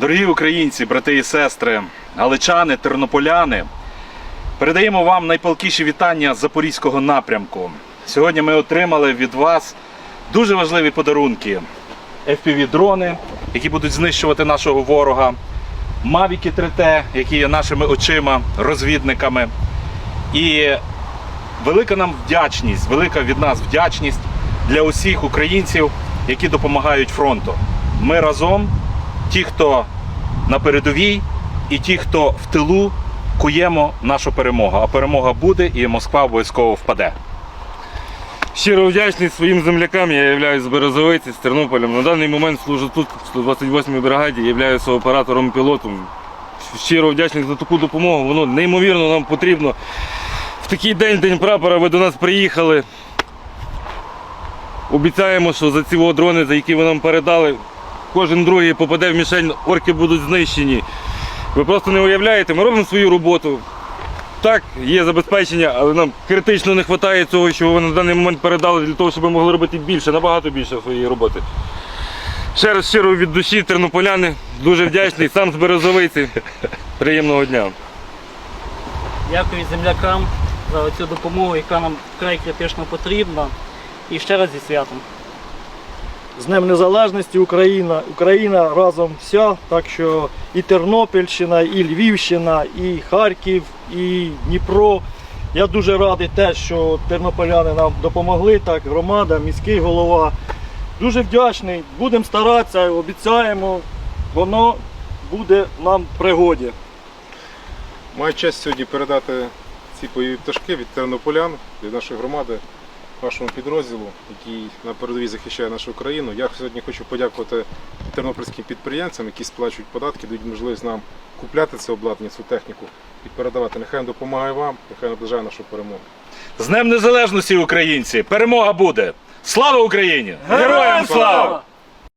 Дорогі українці, брати і сестри, галичани, тернополяни, передаємо вам найпалкіші вітання з запорізького напрямку. Сьогодні ми отримали від вас дуже важливі подарунки: FPV-дрони, які будуть знищувати нашого ворога, Мавіки 3T, які є нашими очима, розвідниками. І велика нам вдячність, велика від нас вдячність для усіх українців, які допомагають фронту. Ми разом, ті, хто на передовій, і ті, хто в тилу, куємо нашу перемогу. А перемога буде, і Москва обов'язково впаде. Щиро вдячний своїм землякам. Я являюсь з Березовиці, з Тернополем. На даний момент служу тут, в 128-й бригаді, являюся оператором пілотом. Щиро вдячний за таку допомогу. Воно неймовірно нам потрібно. В такий день, день прапора, ви до нас приїхали. Обіцяємо, що за ці дрони, за які ви нам передали, кожен другий попаде в мішень, орки будуть знищені. Ви просто не уявляєте, ми робимо свою роботу. Так, є забезпечення, але нам критично не вистачає цього, що ви на даний момент передали для того, щоб ми могли робити більше, набагато більше своєї роботи. Ще раз щиро від душі, тернополяни, дуже вдячний, сам з Березовиці. Приємного дня. Дякую землякам за цю допомогу, яка нам вкрай критично потрібна. І ще раз зі святом. З Днем Незалежності Україна, Україна разом вся, так що і Тернопільщина, і Львівщина, і Харків, і Дніпро. Я дуже радий те, що тернополяни нам допомогли, так, громада, міський голова. Дуже вдячний. Будемо старатися, обіцяємо, воно буде нам в пригоді. Маю честь сьогодні передати ці бойові пташки від тернополян, від нашої громади, нашому підрозділу, який на передовій захищає нашу країну. Я сьогодні хочу подякувати тернопільським підприємцям, які сплачують податки, дають можливість нам купляти це обладнання, цю техніку і передавати. Нехай допомагає вам, нехай наближає нашу перемогу. З Днем Незалежності, українці! Перемога буде! Слава Україні! Героям слава!